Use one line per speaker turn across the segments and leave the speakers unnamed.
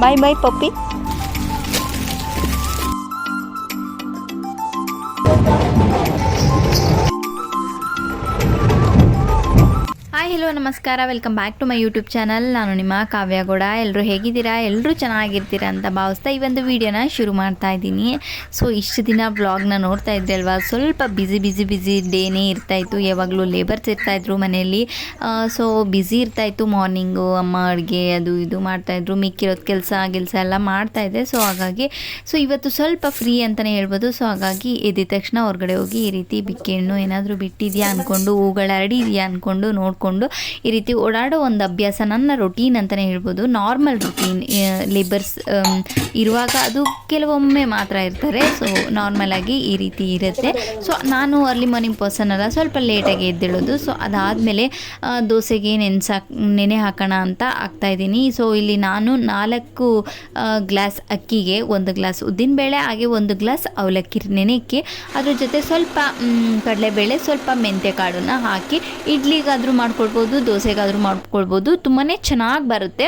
ಬಾಯ್ bye puppy hello, ನಮಸ್ಕಾರ. Welcome back to my YouTube channel ನಾನು ನಿಮ್ಮ ಕಾವ್ಯ ಎಲ್ಲರೂ ಹೇಗಿದ್ದೀರಾ? ಎಲ್ಲರೂ ಚೆನ್ನಾಗಿರ್ತೀರಾ ಅಂತ ಭಾವಿಸ್ತಾ ಈ ಒಂದು ವಿಡಿಯೋನ ಶುರು ಮಾಡ್ತಾ ಇದ್ದೀನಿ. ಸೊ ಇಷ್ಟು ದಿನ ಬ್ಲಾಗ್ನ ನೋಡ್ತಾ ಇದ್ದೆ ಅಲ್ವಾ? ಸ್ವಲ್ಪ ಬ್ಯುಸಿ ಬ್ಯುಸಿ ಬ್ಯುಸಿ ಡೇನೇ ಇರ್ತಾಯಿತ್ತು ಯಾವಾಗಲೂ ಲೇಬರ್ಸ್ ಇರ್ತಾಯಿದ್ರು ಮನೆಯಲ್ಲಿ. ಸೊ ಬ್ಯುಸಿ ಇರ್ತಾಯಿತ್ತು ಮಾರ್ನಿಂಗು ಅಮ್ಮ ಅಡುಗೆ, ಅದು ಇದು ಮಾಡ್ತಾಯಿದ್ರು ಮಿಕ್ಕಿರೋದು ಕೆಲಸ ಕೆಲಸ ಎಲ್ಲ ಮಾಡ್ತಾಯಿದ್ದೆ ಸೊ ಹಾಗಾಗಿ ಸೊ ಇವತ್ತು ಸ್ವಲ್ಪ ಫ್ರೀ ಅಂತಲೇ ಹೇಳ್ಬೋದು. ಸೊ ಹಾಗಾಗಿ ಎದ್ದ ತಕ್ಷಣ ಹೊರಗಡೆ ಹೋಗಿ ಈ ರೀತಿ ಬಿಕ್ಕಿ ಹಣ್ಣು ಏನಾದರೂ ಬಿಟ್ಟಿದೆಯಾ ಅಂದ್ಕೊಂಡು ಹೂಗಳು ಹರಡಿದೆಯಾ ಅಂದ್ಕೊಂಡು ನೋಡಿಕೊಂಡು ಈ ರೀತಿ ಓಡಾಡೋ ಒಂದು ಅಭ್ಯಾಸ ನನ್ನ ರೊಟೀನ್ ಅಂತಲೇ ಹೇಳ್ಬೋದು. ನಾರ್ಮಲ್ ರೊಟೀನ್ ಲೇಬರ್ಸ್ ಇರುವಾಗ ಅದು ಕೆಲವೊಮ್ಮೆ ಮಾತ್ರ ಇರ್ತಾರೆ ಸೊ ನಾರ್ಮಲಾಗಿ ಈ ರೀತಿ ಇರುತ್ತೆ. ಸೊ ನಾನು ಅರ್ಲಿ ಮಾರ್ನಿಂಗ್ ಪರ್ಸನ್ ಅಲ್ಲ. ಸ್ವಲ್ಪ ಲೇಟಾಗಿ ಎದ್ದೇಳೋದು. ಸೊ ಅದಾದಮೇಲೆ ದೋಸೆಗೆ ನೆನೆಸ, ನೆನೆ ಹಾಕೋಣ ಅಂತ ಹಾಕ್ತಾಯಿದ್ದೀನಿ ಸೊ ಇಲ್ಲಿ ನಾನು ನಾಲ್ಕು ಗ್ಲಾಸ್ ಅಕ್ಕಿಗೆ ಒಂದು ಗ್ಲಾಸ್ ಉದ್ದಿನಬೇಳೆ, ಹಾಗೆ ಒಂದು ಗ್ಲಾಸ್ ಅವಲಕ್ಕಿ ನೆನೆಕ್ಕೆ ಅದ್ರ ಜೊತೆ ಸ್ವಲ್ಪ ಕಡಲೆಬೇಳೆ, ಸ್ವಲ್ಪ ಮೆಂತ್ಯ ಕಾಳನ್ನು ಹಾಕಿ, ಇಡ್ಲಿಗಾದರೂ ಮಾಡ್ಕೊಳ್ಬೋದು ದೋಸೆಗಾದರೂ ಮಾಡ್ಕೊಳ್ಬೋದು ತುಂಬಾ ಚೆನ್ನಾಗಿ ಬರುತ್ತೆ.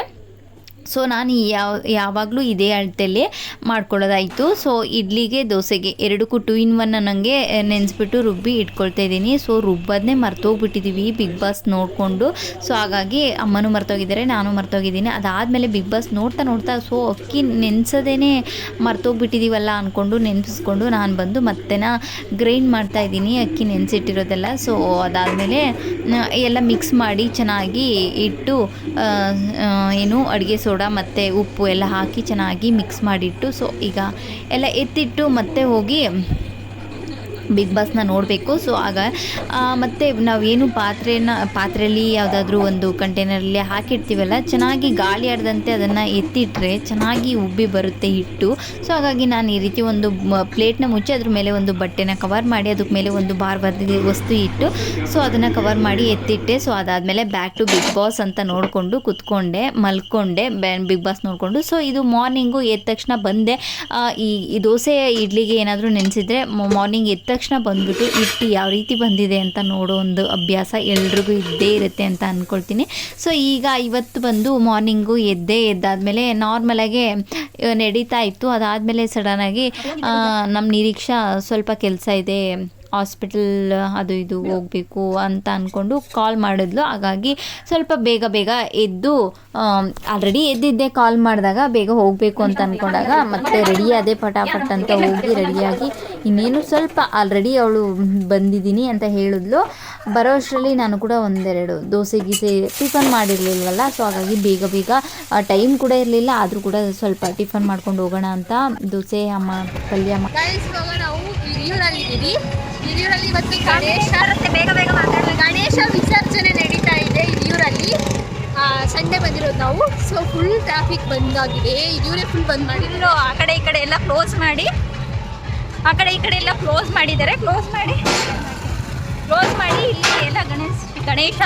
ಸೊ ನಾನು ಯಾವ, ಯಾವಾಗಲೂ ಇದೇ ಅಳತೆಯಲ್ಲಿ ಮಾಡ್ಕೊಳ್ಳೋದಾಯಿತು. ಸೊ ಇಡ್ಲಿಗೆ ದೋಸೆಗೆ ಎರಡಕ್ಕೂ ಟು ಇನ್ ಒನ್ ನನಗೆ ನೆನೆಸ್ಬಿಟ್ಟು ರುಬ್ಬಿ ಇಟ್ಕೊಳ್ತಾ ಇದ್ದೀನಿ. ಸೊ ರುಬ್ಬದನ್ನೇ ಮರ್ತೋಗ್ಬಿಟ್ಟಿದ್ದೀವಿ ಬಿಗ್ ಬಾಸ್ ನೋಡಿಕೊಂಡು. ಸೊ ಹಾಗಾಗಿ ಅಮ್ಮನೂ ಮರ್ತೋಗಿದ್ದಾರೆ, ನಾನು ಮರ್ತೋಗಿದ್ದೀನಿ. ಅದಾದಮೇಲೆ ಬಿಗ್ ಬಾಸ್ ನೋಡ್ತಾ ನೋಡ್ತಾ ಸೊ ಅಕ್ಕಿ ನೆನೆಸೋದೇ ಮರ್ತೋಗ್ಬಿಟ್ಟಿದ್ದೀವಲ್ಲ ಅಂದ್ಕೊಂಡು ನೆನೆಸ್ಕೊಂಡು ನಾನು ಬಂದು ಮತ್ತೆನ ಗ್ರೈಂಡ್ ಮಾಡ್ತಾ ಇದ್ದೀನಿ ಅಕ್ಕಿ ನೆನೆಸಿಟ್ಟಿರೋದೆಲ್ಲ. ಸೊ ಅದಾದಮೇಲೆ ಎಲ್ಲ ಮಿಕ್ಸ್ ಮಾಡಿ ಚೆನ್ನಾಗಿ ಇಟ್ಟು ಏನು ಅಡುಗೆ ಸೋಡಾ ಮತ್ತು ಉಪ್ಪು ಎಲ್ಲ ಹಾಕಿ ಚೆನ್ನಾಗಿ ಮಿಕ್ಸ್ ಮಾಡಿಟ್ಟು ಸೊ ಈಗ ಎಲ್ಲ ಎತ್ತಿಟ್ಟು ಮತ್ತೆ ಹೋಗಿ ಬಿಗ್ ಬಾಸ್ನ ನೋಡಬೇಕು. ಸೊ ಆಗ ಮತ್ತು ನಾವೇನು ಪಾತ್ರೆನ ಪಾತ್ರೆಯಲ್ಲಿ ಯಾವುದಾದ್ರೂ ಒಂದು ಕಂಟೈನರಲ್ಲಿ ಹಾಕಿರ್ತೀವಲ್ಲ, ಚೆನ್ನಾಗಿ ಗಾಳಿ ಆಡದಂತೆ ಅದನ್ನು ಎತ್ತಿಟ್ರೆ ಚೆನ್ನಾಗಿ ಉಬ್ಬಿ ಬರುತ್ತೆ ಹಿಟ್ಟು. ಸೊ ಹಾಗಾಗಿ ನಾನು ಈ ರೀತಿ ಒಂದು ಪ್ಲೇಟ್ನ ಮುಚ್ಚಿ ಅದ್ರ ಮೇಲೆ ಒಂದು ಬಟ್ಟೆನ ಕವರ್ ಮಾಡಿ ಅದಕ್ಕೆ ಮೇಲೆ ಒಂದು ಬಾರ್ ಬರ್ದಿದ್ದ ವಸ್ತು ಇಟ್ಟು ಸೊ ಅದನ್ನು ಕವರ್ ಮಾಡಿ ಎತ್ತಿಟ್ಟೆ. ಸೊ ಅದಾದಮೇಲೆ ಬ್ಯಾಕ್ ಟು ಬಿಗ್ ಬಾಸ್ ಅಂತ ನೋಡಿಕೊಂಡು ಕುತ್ಕೊಂಡೆ, ಮಲ್ಕೊಂಡೆ ಬಿಗ್ ಬಾಸ್ ನೋಡಿಕೊಂಡು. ಸೊ ಇದು ಮಾರ್ನಿಂಗು ಎದ್ದ ತಕ್ಷಣ ಬಂದೆ. ಈ ದೋಸೆ, ಇಡ್ಲಿಗೆ ಏನಾದರೂ ನೆನೆಸಿದ್ರೆ ಮಾರ್ನಿಂಗ್ ಎದ್ದ ತಕ್ಷಣ ಬಂದ್ಬಿಟ್ಟು ಇಟ್ಟು ಯಾವ ರೀತಿ ಬಂದಿದೆ ಅಂತ ನೋಡೋ ಒಂದು ಅಭ್ಯಾಸ ಎಲ್ರಿಗೂ ಇದ್ದೇ ಇರುತ್ತೆ ಅಂತ ಅಂದ್ಕೊಳ್ತೀನಿ ಸೊ ಈಗ ಇವತ್ತು ಬಂದು ಮಾರ್ನಿಂಗು ಎದ್ದೇ ಎದ್ದಾದಮೇಲೆ ನಾರ್ಮಲಾಗೆ ನಡೀತಾ ಇತ್ತು. ಅದಾದಮೇಲೆ ಸಡನ್ನಾಗಿ ನಮ್ಮ ನಿರೀಕ್ಷಾ ಸ್ವಲ್ಪ ಕೆಲಸ ಇದೆ. ಹಾಸ್ಪಿಟಲ್ ಅದು ಇದು ಹೋಗಬೇಕು ಅಂತ ಅಂದ್ಕೊಂಡು ಕಾಲ್ ಮಾಡಿದ್ಲು. ಹಾಗಾಗಿ ಸ್ವಲ್ಪ ಬೇಗ ಬೇಗ ಎದ್ದು ಆಲ್ರೆಡಿ ಎದ್ದಿದ್ದೆ ಕಾಲ್ ಮಾಡಿದಾಗ ಬೇಗ ಹೋಗಬೇಕು ಅಂತ ಅಂದ್ಕೊಂಡಾಗ ಮತ್ತೆ ರೆಡಿ ಅದೇ ಪಟಾಪಟ್ ಅಂತ ಹೋಗಿ ರೆಡಿಯಾಗಿ ಇನ್ನೇನು ಸ್ವಲ್ಪ ಆಲ್ರೆಡಿ ಅವಳು ಬಂದಿದ್ದೀನಿ ಅಂತ ಹೇಳಿದ್ಲು. ಬರೋ ಅಷ್ಟರಲ್ಲಿ ನಾನು ಕೂಡ ಒಂದೆರಡು ದೋಸೆ ಗೀಸೆ ಟಿಫನ್ ಮಾಡಿರಲಿಲ್ವಲ್ಲ ಸೊ ಹಾಗಾಗಿ ಬೇಗ ಬೇಗ ಟೈಮ್ ಕೂಡ ಇರಲಿಲ್ಲ ಆದರೂ ಕೂಡ ಸ್ವಲ್ಪ ಟಿಫನ್ ಮಾಡ್ಕೊಂಡು ಹೋಗೋಣ ಅಂತ ದೋಸೆ ಅಮ್ಮ ಪಲ್ಯ
ಅಮ್ಮ ಹಿರಿಯೂರಲ್ಲಿ ಇವತ್ತು ಗಣೇಶ ಬೇಗ ಬೇಗ ಗಣೇಶ ವಿಸರ್ಜನೆ ನಡೀತಾ ಇದೆ ಹಿರಿಯೂರಲ್ಲಿ ಸಂಡೆ ಬಂದಿರೋದು ನಾವು. ಸೊ ಫುಲ್ ಟ್ರಾಫಿಕ್ ಬಂದಾಗಿದೆ. ಹಿರಿಯೂರೇ ಫುಲ್ ಬಂದ್ ಮಾಡಿದ್ರು. ಆ ಕಡೆ ಈ ಕಡೆ ಎಲ್ಲ ಕ್ಲೋಸ್ ಮಾಡಿ. ಆ ಕಡೆ ಈ ಕಡೆ ಎಲ್ಲ ಕ್ಲೋಸ್ ಮಾಡಿದ್ದಾರೆ. ಕ್ಲೋಸ್ ಮಾಡಿ. ಕ್ಲೋಸ್ ಮಾಡಿ ಇಲ್ಲಿ ಎಲ್ಲ ಗಣೇಶ ಗಣೇಶ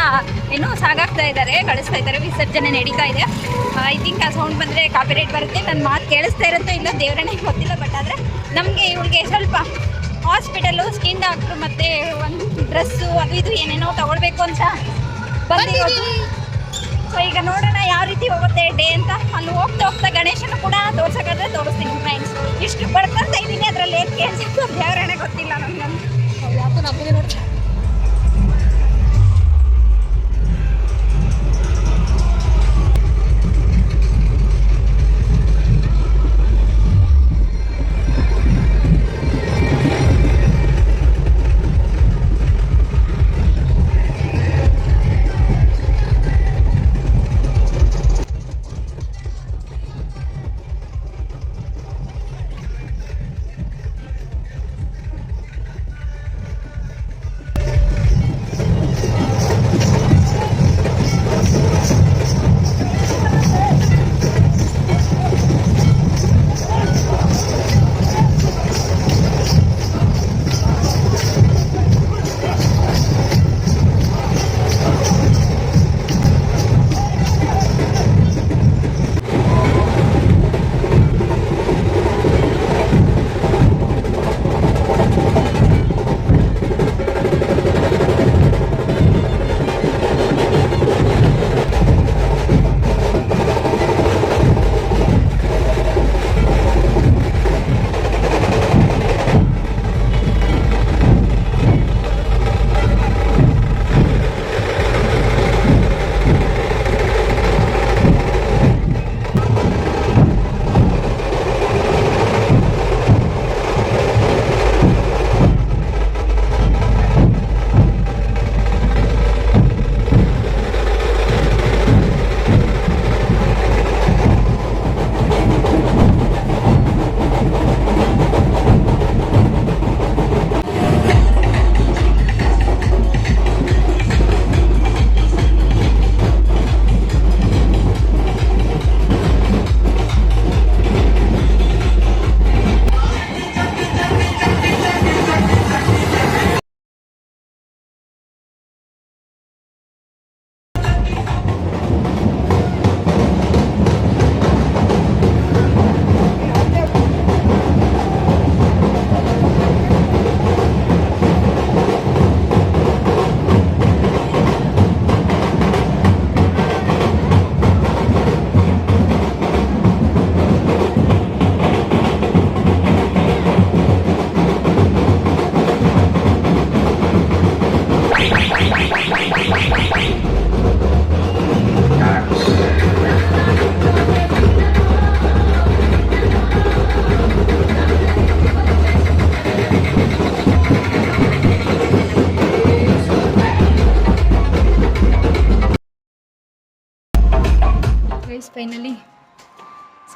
ಏನು ಸಾಗಾಗ್ತಾ ಇದ್ದಾರೆ ಕಳಿಸ್ತಾ ಇದ್ದಾರೆ, ವಿಸರ್ಜನೆ ನಡೀತಾ ಇದೆ. ಐ ಥಿಂಕ್ ಆ ಸೌಂಡ್ ಬಂದರೆ ಕಾಪಿರೇಟ್ ಬರುತ್ತೆ. ನನ್ನ ಮಾತು ಕೇಳಿಸ್ತಾ ಇರುತ್ತೋ ಇಲ್ಲ ದೇವರೇ ಗೊತ್ತಿಲ್ಲ ಬಟ್ ಆದರೆ ನಮಗೆ ಇವಳಿಗೆ ಸ್ವಲ್ಪ ಹಾಸ್ಪಿಟಲ್ಲು ಸ್ಕಿನ್ ಡಾಕ್ಟ್ರು ಮತ್ತು ಒಂದು ಡ್ರೆಸ್ಸು ಅದು ಇದು ಏನೇನೋ ತಗೊಳ್ಬೇಕು ಅಂತ ಬಂದಿರೋದು. ಸೊ ಈಗ ನೋಡೋಣ ಯಾವ ರೀತಿ ಹೋಗುತ್ತೆ ಡೇ ಅಂತ. ಅಲ್ಲಿ ಹೋಗ್ತಾ ಹೋಗ್ತಾ ಗಣೇಶನ ಕೂಡ ತೋರ್ಸಕ್ಕಾದ್ರೆ ತೋರಿಸ್ತೀನಿ ಫ್ರೆಂಡ್ಸ್ ಇಷ್ಟು ಬಡ್ಕೊಂತ ಇದ್ದೀನಿ ಅದರಲ್ಲಿ ಏನು ಕೇಳಿಸಿತ್ತು ದೇವರಣೆ ಗೊತ್ತಿಲ್ಲ ನನಗೆ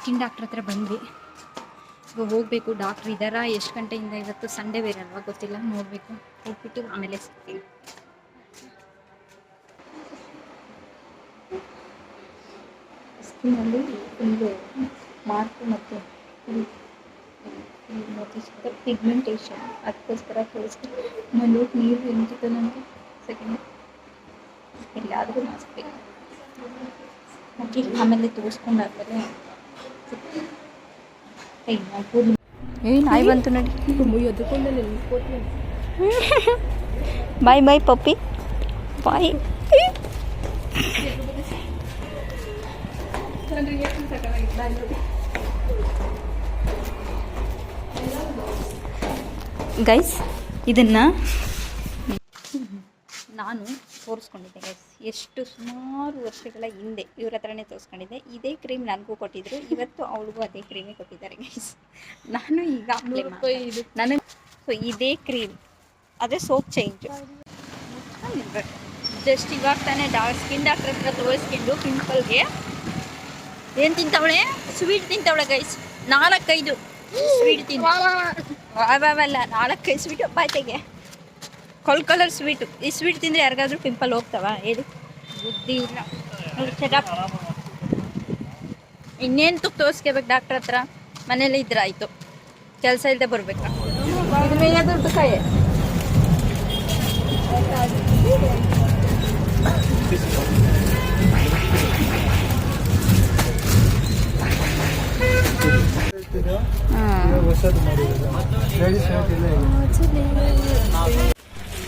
ಸ್ಕಿನ್ ಡಾಕ್ಟ್ರ್ ಹತ್ರ ಬಂದ್ವಿ. ಇವಾಗ ಹೋಗಬೇಕು, ಡಾಕ್ಟ್ರ್ ಇದ್ದಾರಾ ಎಷ್ಟು ಗಂಟೆಯಿಂದ ಇವತ್ತು ಸಂಡೇ ಬೇರೆ ಅಲ್ವಾ ಗೊತ್ತಿಲ್ಲ, ನೋಡಬೇಕು. ಹೋಗ್ಬಿಟ್ಟು ಆಮೇಲೆ ಸಿಗ್ತೀನಿ. ಸ್ಕಿನ್ನಲ್ಲಿ ಒಂದು ಮಾರ್ಕು ಮತ್ತು ಮತ್ತು ಪಿಗ್ಮೆಂಟೇಷನ್ ಅದಕ್ಕೋಸ್ಕರ ತೋರಿಸ್ತೀನಿ ಆಮೇಲೆ ನೀರು ಎಂತಿತ್ತು ನನಗೆ ಸೆಕೆಂಡ್ ಎಲ್ಲಾದರೂ ಮಾಸ್ಕ್ ಬೇಕು. ಓಕೆ ಆಮೇಲೆ ತೋರಿಸ್ಕೊಂಡಾದ್ಮೇಲೆ ಏಯ್ ನಾವು ಕೂದಲು
ಏ ನಾಯಿ ಬಂತು ನೋಡಿ ಬಾಯ್ ಬಾಯ್ ಪಪ್ಪಿ ಬಾಯ್ ಗೈಸ್ ಇದನ್ನ
ನಾನು ತೋರಿಸ್ಕೊಂಡಿದ್ದೆ ಗೈಸ್ ಎಷ್ಟು ಸುಮಾರು ವರ್ಷಗಳ ಹಿಂದೆ ಇವ್ರ ಹತ್ರನೇ ತೋರಿಸ್ಕೊಂಡಿದ್ದೆ ಇದೇ ಕ್ರೀಮ್ ನನಗೂ ಕೊಟ್ಟಿದ್ರು ಇವತ್ತು ಅವಳಿಗೂ ಅದೇ ಕ್ರೀಮೇ ಕೊಟ್ಟಿದ್ದಾರೆ ಗೈಸ್ ನಾನು ಈಗ ನನಗೆ ಸೊ ಇದೇ ಕ್ರೀಮ್ ಅದೇ ಸೋಪ್ ಚೇಂಜ್ ಜಸ್ಟ್ ಇವಾಗ ತಾನೇ ಡಾರ್ಕ್ ಸ್ಕಿನ್ ಡಾಕ್ಟರ್ ಹತ್ರ ತೋರಿಸ್ಕೊಂಡು ಪಿಂಪಲ್ಗೆ ಏನು ತಿಂತವಳೆ ಸ್ವೀಟ್ ತಿಂತವಳೆ ಗೈಸ್ ನಾಲ್ಕೈದು ಸ್ವೀಟ್ ತಿಂತ ನಾಲ್ಕೈದು ಸ್ವೀಟ್ ಬಾಯ್ತೆಗೆ ಕಲ್ ಕಲರ್ ಸ್ವೀಟು ಈ ಸ್ವೀಟ್ ತಿಂದರೆ ಯಾರಿಗಾದ್ರೂ ಪಿಂಪಲ್ ಹೋಗ್ತಾವ? ಹೇಳಿ. ಬುದ್ಧಿ ಇಲ್ಲ. ಸೆಟಪ್ ಇನ್ನೇನು ತುಕ್ ತೋರಿಸ್ಕೋಬೇಕು ಡಾಕ್ಟ್ರ್ ಹತ್ರ? ಮನೇಲಿ ಇದ್ರೆ ಆಯಿತು. ಕೆಲಸ ಇಲ್ಲದೆ ಬರಬೇಕಾ. ದುಡ್ಡು ಕೈ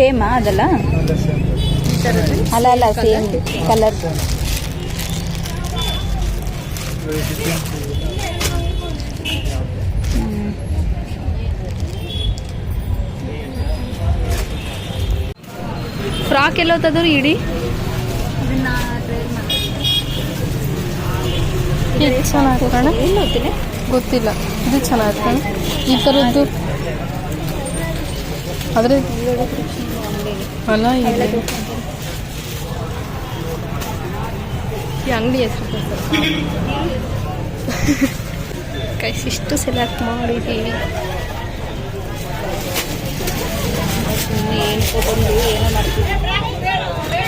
ಸೇಮಾ ಅದಲ್ಲ?
ಅಲ್ಲ
ಅಲ್ಲ, ಸೇಮ್ ಕಲರ್. ಫ್ರಾಕ್ ಎಲ್ಲೋತದ್ರು ಇಡಿ.
ಹೋಗ್ತೀನಿ
ಗೊತ್ತಿಲ್ಲ. ಇದು ಚೆನ್ನಾಗಿರ್ತಾನೆ ಈ ಥರದ್ದು. ಆದರೆ ಅಲ್ಲ ಇದೆ. ಈ ಅಂಗಡಿ ಹೆಸರು ಕೈಸ್ ಇಷ್ಟು ಸೆಲೆಕ್ಟ್ ಮಾಡಿದ್ದೀವಿ
ಏನು ತಗೊಂಡು ಏನೋ ಮಾಡ್ತೀವಿ.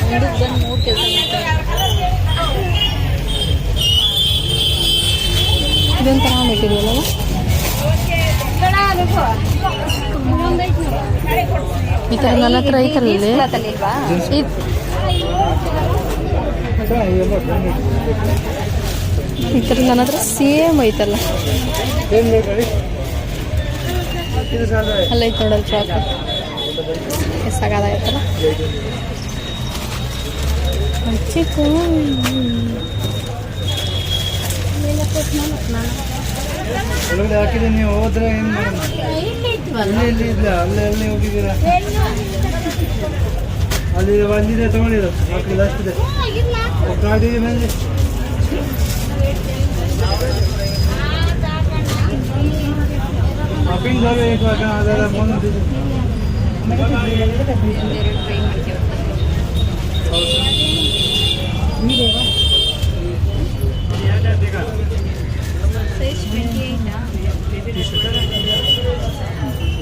ಮುಂದಕ್ಕೆ ಬಂದು ಮೂರು ಕೆಲಸ ಮಾಡ್ತಾರೆ
ಇದೊಂಥರ ಮೆಟೀರಿಯಲ್ ಅಲ್ಲ ಈ ಥರ ನನ್ನ ಹತ್ರ
branded.
ಈ ಥರ ನನ್ನ ಹತ್ರ ಸೇಮ್ ಐತಲ್ಲ. ಅಲ್ಲ ಐತೆ ನೋಡಲ್ ಫ್ರಾಕ್ ಸಾಕಾಗೈತಲ್ಲ ಚಿಕ್ಕು
ನೀವು ಹೋದ್ರೆ ಏನ್ ಮಾಡೋಣ ಇಲ್ಲಿ ಇಲ್ಲಿ ಇಲ್ಲ ಅಲ್ಲೇ, ಅಲ್ಲಿ ಹೋಗಿದ್ದೀರಾ? ಅಲ್ಲಿ ಒಂದಿದೆ ತಗೊಂಡಿರೋ ಮಕ್ಕಳು ಲಾಸ್ಟ್ ಇದೆ ಗಾಡಿ ಮೇಲೆ ಅಪ್ಪಿಂಗ್ ಜಾಗ ಇವಾಗ ಅದರ ಮುಂದೆ
ಸೈಜ್ ಟ್ವೆಂಟಿ ಏಯ್ಟಾ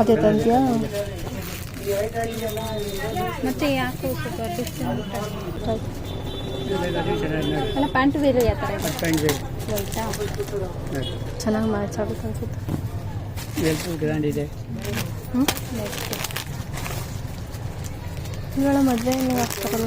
ಅದೇ ತಂದ್ಯಾ?
ಮತ್ತೆ ಯಾಕೆ ಅಲ್ಲ ಪ್ಯಾಂಟ್ ಬೇರೆ ಯಾವ ಥರ ವೈಟಾ
ಚೆನ್ನಾಗಿ ಮ್ಯಾಚ್ ಆಗುತ್ತೆ ಅನ್ಸುತ್ತೆ.
ಗ್ರ್ಯಾಂಡ್ ಇದೆ.
ಹ್ಞೂ ಇವಳ ಮದುವೆ ನೀವು ಹಾಕ್ತಾರಲ್ಲ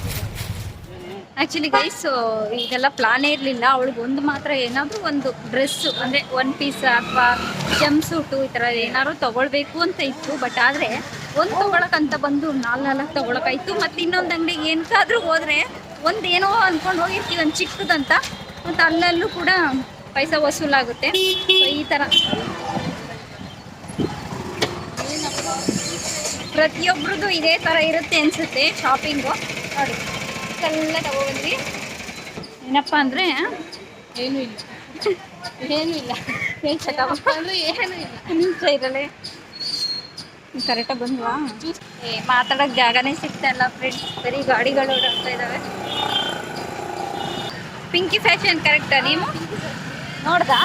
ಆ್ಯಕ್ಚುಲಿ ಗೈಸ್ ಇದೆಲ್ಲ ಪ್ಲಾನೇ ಇರಲಿಲ್ಲ. ಅವಳಿಗೆ ಒಂದು ಮಾತ್ರ ಏನಾದರೂ ಒಂದು ಡ್ರೆಸ್ಸು ಅಂದರೆ ಒನ್ ಪೀಸ್ ಅಥವಾ ಜಂಪ್ ಸೂಟು ಈ ಥರ ಏನಾದ್ರು ತೊಗೊಳ್ಬೇಕು ಅಂತ ಇತ್ತು. ಬಟ್ ಆದರೆ ಒಂದು ತೊಗೊಳಕ್ಕಂತ ಬಂದು ನಾಲ್ಕು ನಾಲ್ಕು ತೊಗೊಳಕಾಯ್ತು ಮತ್ತು ಇನ್ನೊಂದು ಅಂಗಡಿಗೆ ಎಂತಾದರೂ ಹೋದರೆ ಒಂದು ಏನೋ ಅಂದ್ಕೊಂಡು ಹೋಗಿರ್ತೀವಿ, ಒಂದು ಚಿಕ್ಕದಂತ. ಮತ್ತು ಅಲ್ಲಲ್ಲೂ ಕೂಡ ಪೈಸಾ ವಸೂಲಾಗುತ್ತೆ. ಈ ಥರ. ಪ್ರತಿಯೊಬ್ಬರದ್ದು ಇದೇ ಥರ ಇರುತ್ತೆ ಅನಿಸುತ್ತೆ ಶಾಪಿಂಗು ನೋಡಿ. ಎಲ್ಲ ತಗೊಬಂದ್ವಿ. ಏನಪ್ಪ ಅಂದರೆ
ಏನೂ ಇಲ್ಲ. ಏನೂ ಇಲ್ಲ. ಅಂದ್ರೆ ಏನೂ ಇಲ್ಲ.
ನಿಮಿಷ ಇರಲೇ ಕರೆಕ್ಟಾಗಿ ಬಂದ್ವಾ? ಏ ಮಾತಾಡೋಕೆ ಜಾಗನೇ ಸಿಗ್ತಾ ಇಲ್ಲ ಫ್ರೆಂಡ್ಸ್ ಬರೀ ಗಾಡಿಗಳು ಓಡಾಡ್ತಾ ಇದ್ದಾವೆ ಪಿಂಕಿ ಫ್ಯಾಷನ್ ಕರೆಕ್ಟಾ ನೀವು? ನೋಡ್ದಾ?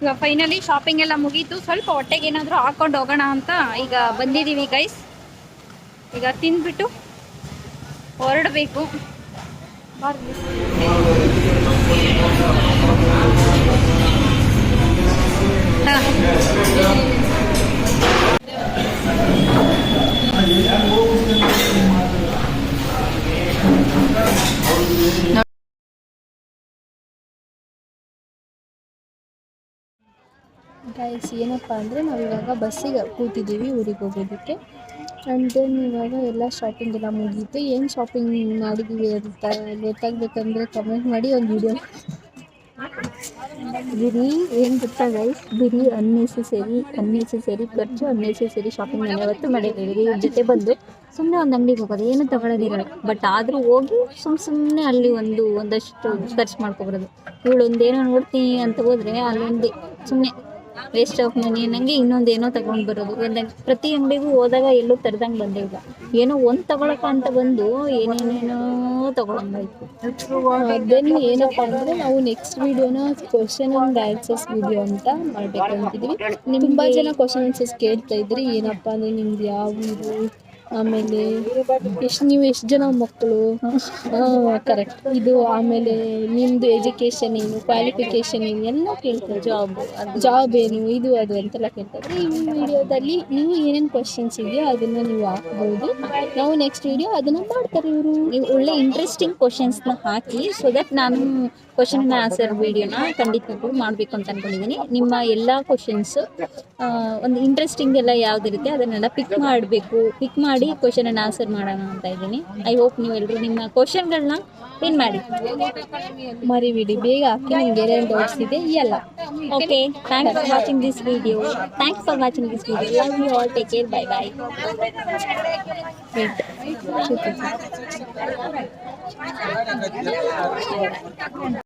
ಈಗ ಫೈನಲಿ ಶಾಪಿಂಗ್ ಎಲ್ಲ ಮುಗೀತು. ಸ್ವಲ್ಪ ಹೊಟ್ಟೆಗೆ ಏನಾದರೂ ಹಾಕೊಂಡು ಹೋಗೋಣ ಅಂತ ಈಗ ಬಂದಿದ್ದೀವಿ ಗೈಸ್ ಈಗ ತಿಂದ್ಬಿಟ್ಟು ಹೊರಡಬೇಕು.
ಗೈಸ್ ಏನಪ್ಪ ಅಂದರೆ ನಾವು ಇವಾಗ ಬಸ್ಸಿಗೆ ಕೂತಿದ್ದೀವಿ ಊರಿಗೆ ಹೋಗೋದಕ್ಕೆ. ಆ್ಯಂಡ್ ದೆನ್ ಇವಾಗ ಎಲ್ಲ ಶಾಪಿಂಗ್ ಎಲ್ಲ ಮುಗೀತು. ಏನು ಶಾಪಿಂಗ್ ಮಾಡಿದ್ದೀವಿ ಅಂತ ಗೊತ್ತಾಗಬೇಕಂದ್ರೆ ಕಮೆಂಟ್ ಮಾಡಿ ಒಂದು ವಿಡಿಯೋ ಬಿರಿ, ಏನು ಗೊತ್ತಾ ಗೈಸ್ ಬಿರಿ ಅನ್ನೆಸೆಸರಿ ಅನ್ನೆಸೆಸರಿ ಖರ್ಚು ಅನ್ನೆಸೆಸರಿ ಶಾಪಿಂಗ್ ನಾನು ಯಾವತ್ತೂ ಮಾಡಿದ್ದೀವಿ ಇವ್ರ ಜೊತೆ ಬಂದು ಸುಮ್ಮನೆ ಒಂದು ಅಂಗಡಿಗೆ ಹೋಗೋದು. ಏನು ತಗೊಳ್ಳೋದಿರಲ್ಲ ಬಟ್ ಆದರೂ ಹೋಗಿ ಸುಮ್ಮ ಸುಮ್ಮನೆ ಅಲ್ಲಿ ಒಂದು, ಒಂದಷ್ಟು ಖರ್ಚು ಮಾಡ್ಕೊಬರೋದು. ಇವಳು ಒಂದೇನೋ ನೋಡ್ತೀನಿ ಅಂತ ಹೋದರೆ ಅಲ್ಲೊಂದು ಸುಮ್ಮನೆ ವೇಸ್ಟ್ ಆಫ್ ಮನಿ ಅನ್ನಂಗೆ ಇನ್ನೊಂದು ಏನೋ ತಗೊಂಡು ಬರೋದು. ಒಂದ್ ಪ್ರತಿ ಅಂಗಡಿಗೂ ಹೋದಾಗ ಎಲ್ಲೂ ತರ್ದಂಗೆ ಬಂದೆ ಈಗ ಏನೋ ಒಂದು ತಗೊಳಕ ಅಂತ ಬಂದು ಏನೇನೇನೋ ತಗೊಳಂಗಾಯ್ತು ದೆನ್ ಏನಪ್ಪ ಅಂದ್ರೆ ನಾವು ನೆಕ್ಸ್ಟ್ ವಿಡಿಯೋನ ಕ್ವಶನ್ ಆ್ಯಂಡ್ ಆನ್ಸರ್ಸ್ ವಿಡಿಯೋ ಅಂತ ಮಾಡ್ಬೇಕು ಅಂತಿದ್ವಿ. ತುಂಬಾ ಜನ ಕ್ವಶನ್ ಆನ್ಸರ್ಸ್ ಕೇಳ್ತಾ ಇದ್ರಿ. ಏನಪ್ಪಾ ಅಂದ್ರೆ ನಿಮ್ದು ಯಾವ ಊರು ಆಮೇಲೆ ಎಷ್ಟು ನೀವು ಎಷ್ಟು ಜನ ಮಕ್ಕಳು ಕರೆಕ್ಟ್ ಇದು ಆಮೇಲೆ ನಿಮ್ಮದು ಎಜುಕೇಷನ್ ಏನು ಕ್ವಾಲಿಫಿಕೇಷನ್ ಏನು, ಎಲ್ಲ ಕೇಳ್ತಾರೆ ಜಾಬ್ ಜಾಬ್ ಏನು, ಇದು ಅದು ಅಂತೆಲ್ಲ ಕೇಳ್ತಾರೆ. ಈ ವಿಡಿಯೋದಲ್ಲಿ ನೀವು ಏನೇನು ಕ್ವಶನ್ಸ್ ಇದೆಯೋ ಅದನ್ನು ನೀವು ಹಾಕ್ಬೋದು. ನಾವು ನೆಕ್ಸ್ಟ್ ವಿಡಿಯೋ ಅದನ್ನು ಮಾಡ್ತಾರೆ ಇವರು.
ನೀವು ಒಳ್ಳೆ ಇಂಟ್ರೆಸ್ಟಿಂಗ್ ಕ್ವಶನ್ಸ್ನ ಹಾಕಿ ಸೊ ದಟ್ ನಾನು ಕ್ವಶನ್ ಆನ್ಸರ್ ವಿಡಿಯೋನ ಖಂಡಿತವಾಗ್ಲೂ ಮಾಡಬೇಕು ಅಂತ ಅನ್ಕೊಂಡಿದ್ದೀನಿ ನಿಮ್ಮ ಎಲ್ಲ ಕ್ವಶನ್ಸ್ ಒಂದು ಇಂಟ್ರೆಸ್ಟಿಂಗ್ ಎಲ್ಲ ಯಾವುದಿರುತ್ತೆ ಅದನ್ನೆಲ್ಲ ಪಿಕ್ ಮಾಡಬೇಕು. ಪಿಕ್ ಮಾಡಿ ಕ್ವಶನ್ ಅನ್ನು ಆನ್ಸರ್ ಮಾಡೋಣ ಅಂತ ಇದ್ದೀನಿ. ಐ ಹೋಪ್ ನೀವೆಲ್ಲರೂ ನಿಮ್ಮ ಕ್ವಶನ್ಗಳನ್ನ ಪಿನ್ ಮಾಡಿ.
ಮರಿಬಿಡಿ ಬೇಗ ಹಾಕಿ ನಿಮ್ಗೆ ಏನೇನು ಡೌಟ್ಸ್ ಇದೆ ಎಲ್ಲ.
Okay thanks for watching this video thanks for watching this video love you all take care bye bye
wait